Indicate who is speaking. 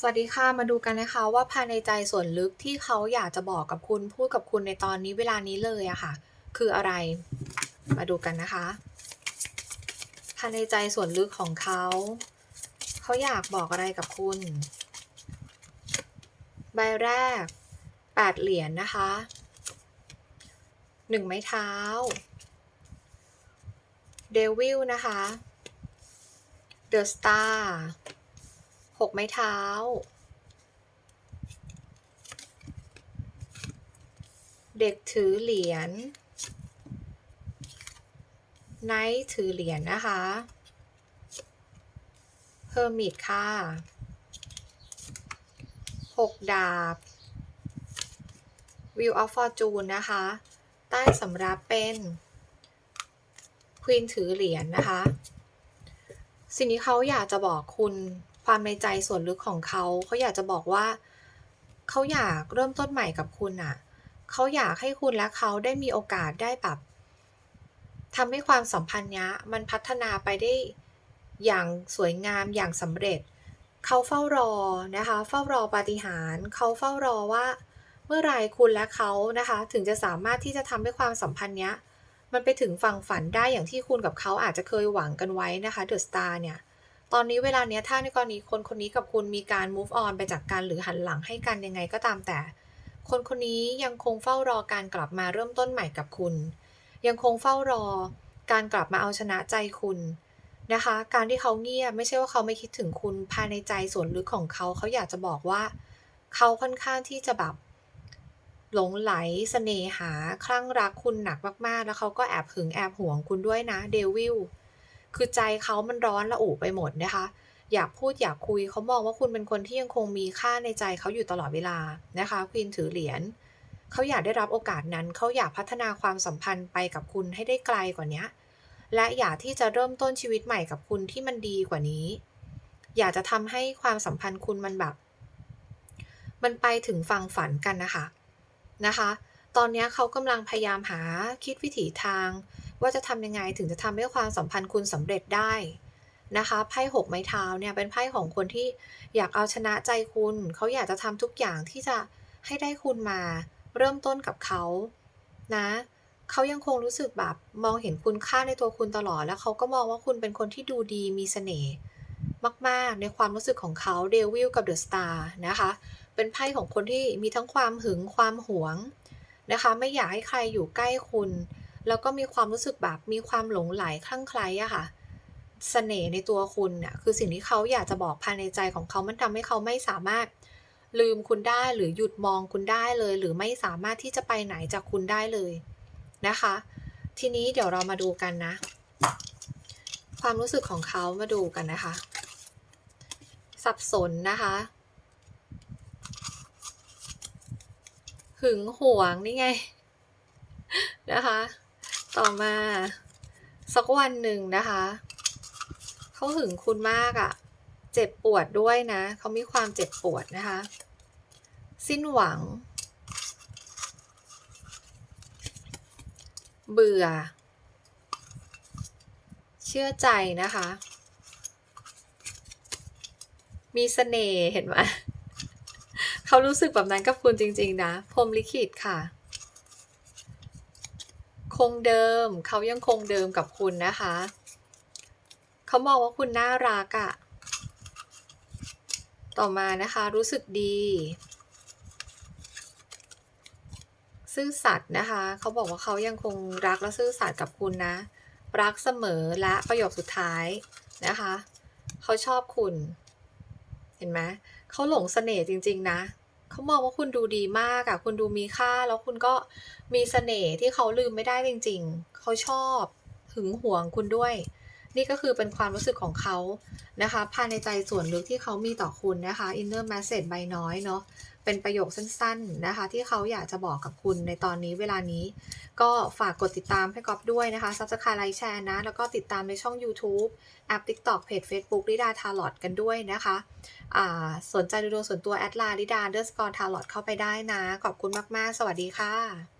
Speaker 1: สวัสดีค่ะ มาดูกันนะคะว่าภายในใจส่วนลึกที่เขาอยากจะบอกกับคุณพูดกับคุณในตอนนี้เวลานี้เลยอะค่ะ คืออะไร มาดูกันนะคะ ภายในใจส่วนลึกของเขา เขาอยากบอกอะไรกับคุณ ใบแรกแปดเหรียญนนะคะหนึ่งไม้เท้าเดวิลนะคะเดอะสตาร์ หกไม้เท้า เด็กถือเหรียญไนท์ถือเหรียญนะคะเฮอร์มิตค่ะหกดาบวิวออฟฟอร์จูนนะคะ ใต้สำรับเป็นควีนถือเหรียญนะคะ สิ่งที่เขาอยากจะบอกคุณ ความในใจส่วนลึกของเขาเขาอยากจะบอกว่า เขาอยากเริ่มต้นใหม่กับคุณอะ่ะเขาอยากให้คุณและเขาได้มีโอกาสได้แบบทำให้ความสัมพันธ์เนี้ยมันพัฒนาไปได้อย่างสวยงามอย่างสำเร็จ เขาเฝ้ารอนะคะ เฝ้ารอปาฏิหาริย์เขาเฝ้ารอว่า เมื่อไรคุณและเขานะคะ ถึงจะสามารถที่จะทำให้ความสัมพันธ์เนี้ยมันไปถึงฝั่งฝันได้อย่างที่คุณกับเขาอาจจะเคยหวังกันไว้นะคะเดอะสตาร์เนี่ย ตอนนี้เวลาเนี้ยถ้าในกรณีคนคนนี้กับคุณมีการ move on ไปจากกันหรือหันหลังให้กันยังไงก็ตามแต่ คนคนนี้ยังคงเฝ้ารอการกลับมาเริ่มต้นใหม่กับคุณ ยังคงเฝ้ารอการกลับมาเอาชนะใจคุณนะคะ การที่เขาเงียบไม่ใช่ว่าเขาไม่คิดถึงคุณภายในใจส่วนลึกของเขาเขาอยากจะบอกว่า เขาค่อนข้างที่จะแบบหลงไหลเสน่หา คลั่งรักคุณหนักมากๆ แล้วเขาก็แอบหึงแอบหวงคุณด้วยนะเดวิล คือใจเขามันร้อนระอุไปหมดนะคะ อยากพูดอยากคุยเขามองว่าคุณเป็นคนที่ยังคงมีค่าในใจเขาอยู่ตลอดเวลานะคะควีนถือเหรียญเขาอยากได้รับโอกาสนั้นเขาอยากพัฒนาความสัมพันธ์ไปกับคุณให้ได้ไกลกว่านี้และอยากที่จะเริ่มต้นชีวิตใหม่กับคุณที่มันดีกว่านี้ อยากจะทำให้ความสัมพันธ์คุณมันแบบ มันไปถึงฟังฝันกันนะคะนะคะ ตอนนี้เขากำลังพยายามหาคิดวิถีทาง ว่าจะทำยังไงถึงจะทำให้ความสัมพันธ์คุณสำเร็จได้นะคะไพ่หกไม้เท้าเนี่ยเป็นไพ่ของคนที่อยากเอาชนะใจคุณ เขาอยากจะทำทุกอย่างที่จะให้ได้คุณมา เริ่มต้นกับเขานะเขายังคงรู้สึกแบบมองเห็นคุณค่าในตัวคุณตลอด แล้วเขาก็มองว่าคุณเป็นคนที่ดูดีมีเสน่ห์มาก ๆ ในความรู้สึกของเขาเดวิลกับเดอะสตาร์นะคะเป็นไพ่ของคนที่มีทั้งความหึงความหวงนะคะ ไม่อยากให้ใครอยู่ใกล้คุณ แล้วก็มีความรู้สึกแบบมีความหลงไหลคลั่งไคล้อะค่ะเสน่ห์ในตัวคุณน่ะคือสิ่งที่เขาอยากจะบอกภายในใจของเขามันทำให้เขาไม่สามารถลืมคุณได้หรือหยุดมองคุณได้เลย หรือไม่สามารถที่จะไปไหนจากคุณได้เลยนะคะ ทีนี้เดี๋ยวเรามาดูกันนะ ความรู้สึกของเขามาดูกันนะคะ สับสนนะคะ หึงหวงนี่ไง นะคะ ต่อมา สักวันหนึ่งนะคะ เขาหึงคุณมากอะ่ะ เจ็บปวดด้วยนะ เขามีความเจ็บปวดนะคะ สิ้นหวัง เบื่อ เชื่อใจนะคะ มีเสน่ห์เห็นไหมเขารู้สึกแบบนั้นกับคุณจริง ๆ นะ พรมลิขิตค่ะ คงเดิม เขายังคงเดิมกับคุณนะคะ เขามองว่าคุณน่ารักอะต่อมานะคะ รู้สึกดี ซื่อสัตย์นะคะ เขาบอกว่าเขายังคงรักและซื่อสัตย์กับคุณนะ รักเสมอและประโยคสุดท้ายนะคะ เขาชอบคุณ เห็นไหมเขาหลงเสน่ห์จริง ๆ นะ เขามองว่าคุณดูดีมากอะคุณดูมีค่า แล้วคุณก็มีเสน่ห์ที่เขาลืมไม่ได้จริง ๆ เขาชอบหึงหวงคุณด้วย นี่ก็คือเป็นความรู้สึกของเขานะคะภายในใจส่วนลึกที่เขามีต่อคุณนะคะ inner message ใบน้อยเนาะ เป็นประโยคสั้นๆนะคะ ที่เขาอยากจะบอกกับคุณในตอนนี้เวลานี้ ก็ฝากกดติดตามให้ก๊อฟด้วยนะคะ subscribe ไลค์แชร์นะ แล้วก็ติดตามในช่อง YouTube แอป TikTok เพจ Facebook ลิดาทาร์ลอตกันด้วยนะคะอ่าสนใจดูดวงส่วนตัวแอดไลน์ลิดาเดอร์สกอร์ทาร์ลอตเข้าไปได้นะ ขอบคุณมากๆ สวัสดีค่ะ